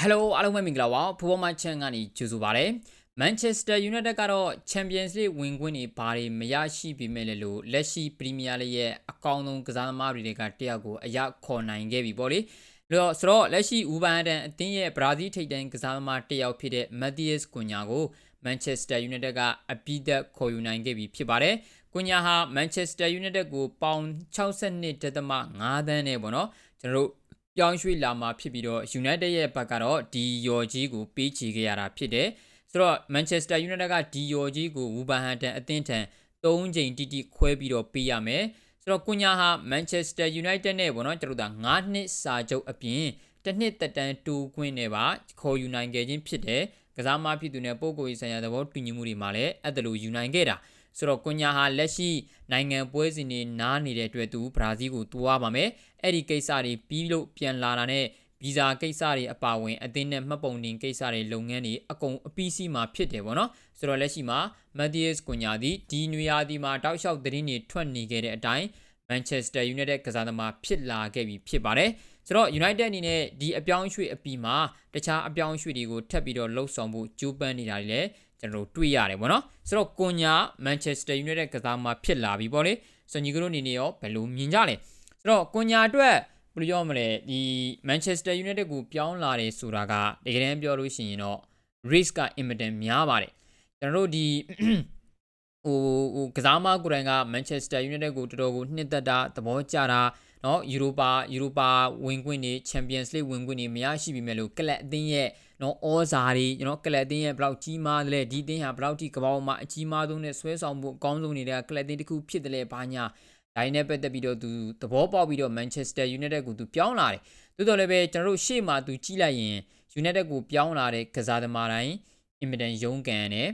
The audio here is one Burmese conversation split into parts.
ဟယ်လိုအားလုံးပဲမင်္ဂလာပါဖူဘောမချန်ကနေကြိုဆိုပါရစေမန်ချက်စတာယူနိုက်တက်ကတော့ Champions League ဝင်ခွင့်တွေဘာတွေမရရှိပေမဲ့လည်းလို့လက်ရှိပရီးမီးယားလိရဲ့အကောင်းဆုံးကစားသမားတွေကတယောက်ကိုအရခေါ်နိုင်ခဲ့ပြီပေါ့လေလို့တော့ဆိုတော့လက်ရှိဦးဘန်ဒန်အသင်းရဲ့ဘရာဇီးထိပ်တန်းကစားသမားတယောက်ဖြစ်တဲ့ Matthias Cunha ကို Manchester United ကအပိသက်ခေါ်ယူနိုင်ခဲ့ပြီဖြစ်ပါတယ်။ကွန်ညာဟာ Manchester United ကိုပေါင်62.5သန်းနဲ့ပေါ့နော်ကျွန်တော်တို့ ပြောင်းရွှေ့လာမှာဖြစ်ပြီးတော့ United ရဲ့ဘက်ကတော့ဒီယော်ကြီးကိုပေးချေခဲ့ရတာဖြစ်တယ်ဆိုတော့ Manchester United ကဒီယော်ကြီးကို Wolverhampton အသင်းထံ3ချိန်တိတိခွဲပြီးတော့ပေးရမယ်ဆိုတော့ကွန်ညာဟာ Manchester United နဲ့ပေါ့နော်ကျွန်တော်တို့က9နှစ်စာချုပ်အပြင်တစ်နှစ်သက်တမ်းတူခွင့်နဲ့ပါခေါ်ယူနိုင်ခဲ့ခြင်းဖြစ်တယ်ကစားမဖြစ်သူနဲ့ပုံကိုယ်ဆိုင်ရာသဘောတူညီမှုတွေမှာလည်းအဲ့ဒါလိုယူနိုင်ခဲ့တာ ဆိုတော့ကွန်ညာဟာလက်ရှိနိုင်ငံပွဲစဉ်တွေနားနေတဲ့အတွက်သူဘရာဇီးကိုတူရပါမယ်အဲ့ဒီကိစ္စတွေပြီးလို့ပြန်လာတာနဲ့ဗီဇာကိစ္စတွေအပါအဝင်အသင်းနဲ့မှတ်ပုံတင်ကိစ္စတွေလုပ်ငန်းတွေအကုန်အပြီးစီးမှာဖြစ်တယ်ပေါ့နော်ဆိုတော့လက်ရှိမှာ Matthias Cunha သည်ဒီနွေရာသီမှာတောက်လျှောက်သတင်းတွေထွက်နေခဲ့တဲ့အတိုင်း Manchester United ကစားသမားဖြစ်လာခဲ့ပြီဖြစ်ပါတယ်ဆိုတော့ United အနေနဲ့ဒီအပြောင်းရွှေ့အပြီးမှာတခြားအပြောင်းရွှေ့တွေကိုထပ်ပြီးတော့လှုပ်ဆောင်ဖို့ကြိုးပမ်းနေတာတွေလည်း ကျွန်တော်တို့တွေ့ရတယ်ပေါ့နော်ဆိုတော့ကွန်ညာ Manchester United ကစားသမားဖြစ်လာပြီပေါ့လေဆိုညီကတို့အနေနဲ့ရောဘယ်လိုမြင်ကြလဲဆိုတော့ကွန်ညာအတွက်ဘယ်လိုပြောမလဲဒီ Manchester United ကိုပြောင်းလာတယ်ဆိုတာကတကယ်တမ်းပြောလို့ရှိရင်တော့ risk က immediate များပါတယ်ကျွန်တော်တို့ဒီဟိုဟိုကစားမကိုယ်တိုင်က Manchester United ကိုတော်တော်ကိုနှစ်သက်တာသဘောကျတာเนาะယူရိုပါယူရိုပါဝင်ခွင့်တွေ Champions League ဝင်ခွင့်တွေမရရှိပြီမဲ့လို့ကလပ်အသင်းရဲ့ နော်ဩဇာတွေကျွန်တော်ကလပ်တင်းရဲ့ဘလောက်ကြီးမားတယ်လဲဒီတင်းဟာဘလောက်ထိကပောက်မှာအကြီးမားဆုံးနဲ့ဆွဲဆောင်မှုအကောင်းဆုံးနေတဲ့ကလပ်တင်းတစ်ခုဖြစ်တယ်လဲဘာညာဒိုင်းနဲ့ပတ်သက်ပြီးတော့သူသဘောပေါက်ပြီးတော့ Manchester United ကိုသူပြောင်းလာတယ်သို့တော်လည်းပဲကျွန်တော်တို့ရှေ့မှာသူကြည့်လိုက်ရင် United ကိုပြောင်းလာတဲ့ကစားသမားတိုင်းအင်မတန်ရုန်းကန်တယ်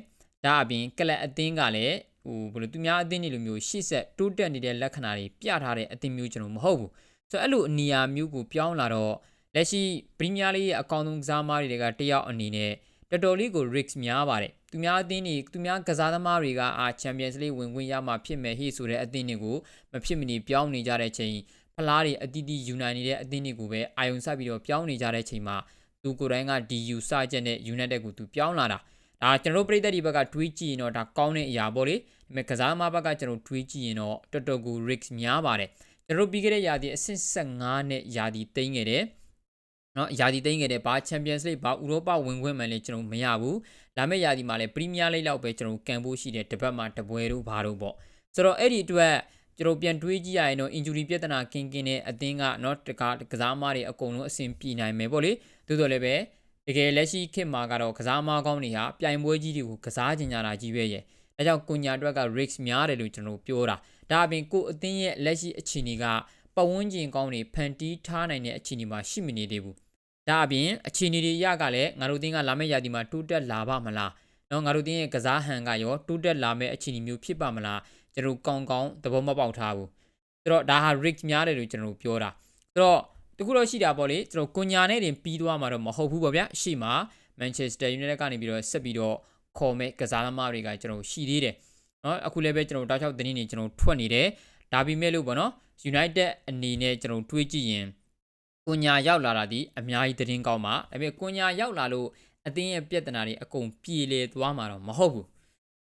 ဒါအပြင်ကလပ်အသင်းကလည်းဟိုဘယ်လိုသူများအသင်းတွေလိုမျိုးရှေ့ဆက်တိုးတက်နေတဲ့လက္ခဏာတွေပြထားတဲ့အသင်းမျိုးကျွန်တော်မဟုတ်ဘူးဆိုတော့အဲ့လိုအနေအမျိုးကိုပြောင်းလာတော့ လက်ရှိပရီးမီးယားလိရဲ့အကောင်းဆုံးကစားသမားတွေကတယောက်အနေနဲ့တော်တော်လေးကို risk များပါတယ်သူများအသင်းတွေသူများကစားသမားတွေကအာ Champions League ဝင်ခွင့်ရမှာဖြစ်မယ်ဟေ့ဆိုတဲ့အသင်းတွေကိုမဖြစ်မနေပြောင်းနေကြတဲ့ချိန်ဖလားတွေအတီးတီးယူနိုင်နေတဲ့အသင်းတွေကိုပဲအာယုံဆက်ပြီးတော့ပြောင်းနေကြတဲ့ချိန်မှာသူကိုယ်တိုင်က DU စချက်နဲ့ United ကိုသူပြောင်းလာတာဒါကျွန်တော်တို့ပြည်သက်ဒီဘက်ကတွေးကြည့်ရင်တော့ဒါကောင်းတဲ့အရာပေါ့လေဒါပေမဲ့ကစားသမားဘက်ကကျွန်တော်တွေးကြည့်ရင်တော့တော်တော်ကို risk များပါတယ်ကျွန်တော်ပြီးခဲ့တဲ့ရာသီအဆင့်15နဲ့ရာသီသိမ်းခဲ့တယ် နော်ယာဒီသိမ်းခဲ့တဲ့ဘာ Champions League ဘာဥရောပဝင်ခွင့်မှလည်းကျွန်တော်မရဘူးလာမယ့်ယာဒီမှာလည်း Premier League လောက်ပဲကျွန်တော်ကန်ဖို့ရှိတယ်တပတ်မှာတပွဲတို့ဘာတို့ပေါ့ဆိုတော့အဲ့ဒီအတွက်ကျွန်တော်ပြန်တွေးကြည့်ရရင်တော့ injury ပြဿနာကင်းကင်းနဲ့အသင်းကနော်တကားကစားမတွေအကုန်လုံးအဆင်ပြေနိုင်မယ်ပေါ့လေသို့တော်လည်းပဲတကယ်လက်ရှိခေတ်မှာကတော့ကစားမကောင်းတွေဟာပြိုင်ပွဲကြီးတွေကိုကစားကြင်ကြတာကြီးပဲရဲ့ဒါကြောင့်ကွန်ညာအတွက်က risk များတယ်လို့ကျွန်တော်ပြောတာဒါအပြင်ကိုအသင်းရဲ့လက်ရှိအခြေအနေက ပတ်ဝန်းကျင်ကောင်းတွေဖန်တီးထားနိုင်တဲ့အခြေအနေမှာရှိမနေသေးဘူးဒါအပြင်အခြေအနေတွေရကလည်းငါတို့တင်းကလာမယ့်ရာသီမှာတိုးတက်လာပါမလားနော်ငါတို့တင်းရဲ့ကစားဟန်ကရောတိုးတက်လာမယ့်အခြေအနေမျိုးဖြစ်ပါမလားကျွန်တော်ကောင်းကောင်းသဘောမပေါက်ထားဘူးဆိုတော့ဒါဟာ risk များတယ်လို့ကျွန်တော်ပြောတာဆိုတော့တခုတော့ရှိတာပေါ့လေကျွန်တော်ကွန်ညာနဲ့တင်ပြီးသွားမှာတော့မဟုတ်ဘူးပေါ့ဗျာရှေ့မှာ Manchester United ကနေပြီးတော့ဆက်ပြီးတော့ခေါ်မဲ့ကစားသမားတွေကကျွန်တော်ရှိသေးတယ်နော်အခုလည်းပဲကျွန်တော်တောက်ချောက်တင်းနေကျွန်တော်ထွက်နေတယ်ဒါပေမဲ့လို့ပေါ့နော် United အနေနဲ့ကျွန်တော်တွေးကြည့်ရင်ကွန်ညာရောက်လာတာဒီအများကြီးသတင်းကောင်းပါဒါပေမဲ့ကွန်ညာရောက်လာလို့အသင်းရဲ့ပြဿနာတွေအကုန်ပြေလေသွားမှာတော့မဟုတ်ဘူး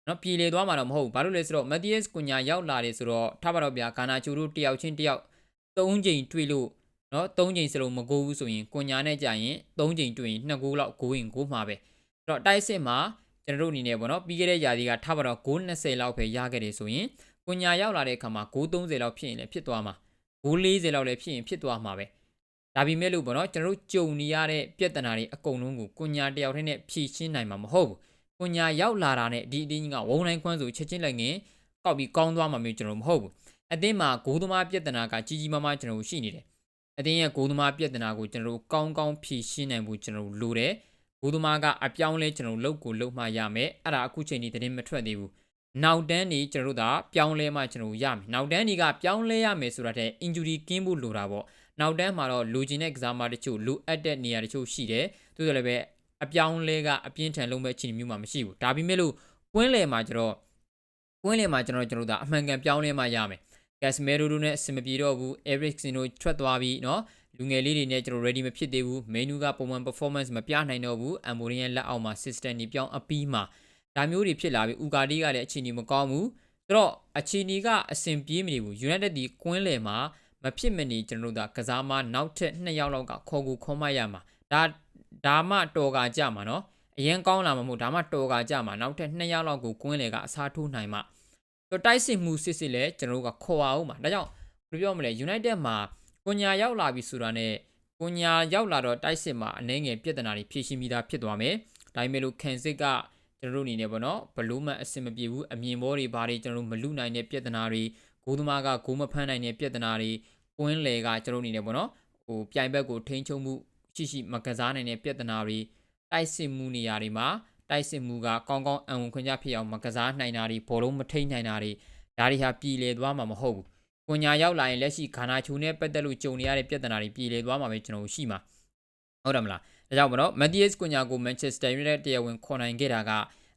เนาะပြေလေသွားမှာတော့မဟုတ်ဘူးဘာလို့လဲဆိုတော့ Matthias ကွန်ညာရောက်လာတယ်ဆိုတော့ထားပါတော့ဗျာဂါနာချူတို့တယောက်ချင်းတယောက်၃ချိန်တွေ့လို့เนาะ၃ချိန်စလုံးမကိုဘူးဆိုရင်ကွန်ညာနဲ့ကြာရင်၃ချိန်တွေ့ရင်2ဂိုးလောက်ဂိုးရင်ဂိုးမှာပဲအဲ့တော့တိုက်စစ်မှာကျွန်တော်တို့အနေနဲ့ပေါ့နော်ပြီးခဲ့တဲ့ຢာဒီကထားပါတော့ဂိုး20လောက်ပဲရခဲ့တယ်ဆိုရင် ကွန်ညာရောက်လာတဲ့အခါမှာဂိုး30လောက်ဖြစ်ရင်လည်းဖြစ်သွားမှာဂိုး40လောက်လည်းဖြစ်ရင်ဖြစ်သွားမှာပဲဒါပေမဲ့လို့ပေါ့နော်ကျွန်တော်တို့ကြုံနေရတဲ့ပြဿနာတွေအကုန်လုံးကိုကွန်ညာတယောက်တည်းနဲ့ဖြေရှင်းနိုင်မှာမဟုတ်ဘူးကွန်ညာရောက်လာတာနဲ့ဒီအတင်းကြီးကဝုံတိုင်းခွန်းဆိုချက်ချင်းလိုက်ငင်ကောက်ပြီးကောင်းသွားမှာမျိုးကျွန်တော်မဟုတ်ဘူးအတင်းမှာဂိုးသမားပြဿနာကကြီးကြီးမားမားကျွန်တော်တို့ရှိနေတယ်အတင်းရဲ့ဂိုးသမားပြဿနာကိုကျွန်တော်တို့ကောင်းကောင်းဖြေရှင်းနိုင်ဖို့ကျွန်တော်တို့လိုတယ်ဂိုးသမားကအပြောင်းလဲကျွန်တော်တို့လုပ်ကိုလုပ်မှရမယ်အဲ့ဒါအခုချိန်ဒီသတင်းမထွက်သေးဘူး နောက်တန်းနေကျွန်တော်တို့ကပြောင်းလဲမှကျွန်တော်တို့ရမယ်နောက်တန်းဒီကပြောင်းလဲရမယ်ဆိုတာတဲ့ injury ကင်းဖို့လိုတာပေါ့နောက်တန်းမှာတော့လူကျင်တဲ့ကစားမတချို့လိုအပ်တဲ့နေရာတချို့ရှိတယ်သူတို့လည်းပဲအပြောင်းလဲကအပြင်းထန်လုံးမဲ့အခြေအနေမျိုးမှာမရှိဘူးဒါပေမဲ့လို့ကွင်းလယ်မှာကျတော့ကွင်းလယ်မှာကျွန်တော်ကျွန်တော်တို့အမှန်ကန်ပြောင်းလဲမှရမယ်ကက်စမဲရိုတို့နဲ့အဆင်မပြေတော့ဘူးအဲရစ်ဆင်တို့ထွက်သွားပြီးเนาะ လူငယ်လေးတွေနဲ့ကျွန်တော် ready မဖြစ်သေးဘူး menu ကပုံမှန် performance မပြနိုင်တော့ဘူး Amorin ရဲ့လက်အောက်မှာ system တွေပြောင်းအပြီးမှာ ဒါမျိုးတွေဖြစ်လာပြီ Ugarte ကလည်းအခြေအနေမကောင်းဘူးဆိုတော့အခြေအနေကအဆင်ပြေးမနေဘူး United ဒီကွင်းလယ်မှာမဖြစ်မနေကျွန်တော်တို့ကကစားမနောက်ထပ်2ယောက်လောက်ကခေါ်ကူခေါ်မရမှာဒါဒါမှတော်ကကြမှာနော်အရင်ကောင်းလာမှာမဟုတ်ဒါမှတော်ကကြမှာနောက်ထပ်2ယောက်လောက်ကိုကွင်းလယ်ကအစားထိုးနိုင်မှာဆိုတိုက်စစ်မှုစစ်စစ်လဲကျွန်တော်တို့ကခေါ်အောင်မှာဒါကြောင့်ဘယ်လိုပြောမလဲ United မှာကိုညာရောက်လာပြီဆိုတာနဲ့ကိုညာရောက်လာတော့တိုက်စစ်မှာအနှဲငယ်ပြဿနာတွေဖြေရှင်းပြီးသားဖြစ်သွားမယ်ဒါပေမဲ့လို့ကန်စစ်က ကျွန်တော်တို့အနေနဲ့ပေါ့နော်ဘလူးမန်အဆင်မပြေဘူးအမြင်ဘောတွေဘာတွေကျွန်တော်တို့မလူနိုင်တဲ့ပြဿနာတွေဂိုးသမားကဂိုးမဖမ်းနိုင်တဲ့ပြဿနာတွေကွင်းလေကကျွန်တော်တို့အနေနဲ့ပေါ့နော်ဟိုပြိုင်ဘက်ကိုထိန်းချုပ်မှုရှိရှိမကစားနိုင်တဲ့ပြဿနာတွေတိုက်စစ်မှုနေရာတွေမှာတိုက်စစ်မှုကကောင်းကောင်းအံဝင်ခွင့်ကြဖြစ်အောင်မကစားနိုင်တာတွေဘောလုံးမထိန်နိုင်တာတွေဒါတွေဟာပြည်လေသွားမှာမဟုတ်ဘူး။ကိုညာရောက်လာရင်လက်ရှိခါနာချူနဲ့ပတ်သက်လို့ကြုံနေရတဲ့ပြဿနာတွေပြည်လေသွားမှာပဲကျွန်တော်တို့ရှိမှာ။ ဟုတ်တယ်မလား။ဒါကြောင့်မလို့မက်သီးယက်စ်ကိုညာကိုမန်ချက်စတာယူနိုက်တက်တရားဝင်ခေါ်နိုင်ခဲ့တာက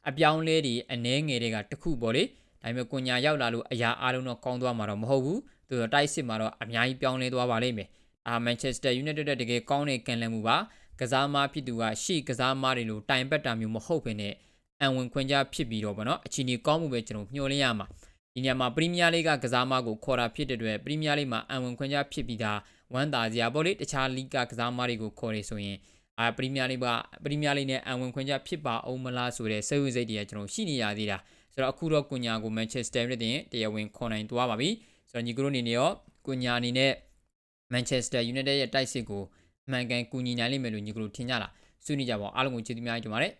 အပြောင်းလဲတွေအနှဲငယ်တွေကတခုပေါ့လေ။ဒါပေမဲ့ကိုညာရောက်လာလို့အရာအားလုံးတော့ကောင်းသွားမှာတော့မဟုတ်ဘူး။သူတို့တိုက်စစ်မှာတော့အများကြီးပြောင်းလဲသွားပါလိမ့်မယ်။အာမန်ချက်စတာယူနိုက်တက်တကယ်ကောင်းတဲ့ကန်လန်မှုပါ။ကစားမဖြစ်သူကရှေ့ကစားမတွေလို့တိုင်ပတ်တာမျိုးမဟုတ်ဘဲနဲ့အန်ဝင်ခွင့်ကြဖြစ်ပြီးတော့ဗောနော်အချီနီကောင်းမှုပဲကျွန်တော်မျှော်လင့်ရမှာဒီညမှာပရီးမီးယားလိကကစားမကိုခေါ်တာဖြစ်တဲ့အတွက်ပရီးမီးယားလိမှာအန်ဝင်ခွင့်ကြဖြစ်ပြီးသား ဝမ်းသာစရာပေါ့လေတခြားလိကကစားမတွေကိုခေါ်နေဆိုရင်အာပရီးမီးယားလိကပရီးမီးယားလိနဲ့အန်ဝင်ခွင့်ကြဖြစ်ပါအောင်မလားဆိုတဲ့စိတ်ဝင်စိတ်တွေကကျွန်တော်ရှိနေရသေးတာဆိုတော့အခုတော့ကွန်ညာကိုမန်ချက်စတာယူနိုက်တက်တရားဝင်ခေါ်နိုင်သွားပါပြီဆိုတော့ညီကတို့အနေနဲ့ရောကွန်ညာအနေနဲ့မန်ချက်စတာယူနိုက်တက်ရဲ့တိုက်စစ်ကိုအမှန်ကန်ကူညီနိုင်လိမ့်မယ်လို့ညီကတို့ထင်ကြလားဆွေးနွေးကြပါအောင်အားလုံးကိုကျေးဇူးများတင်ပါတယ်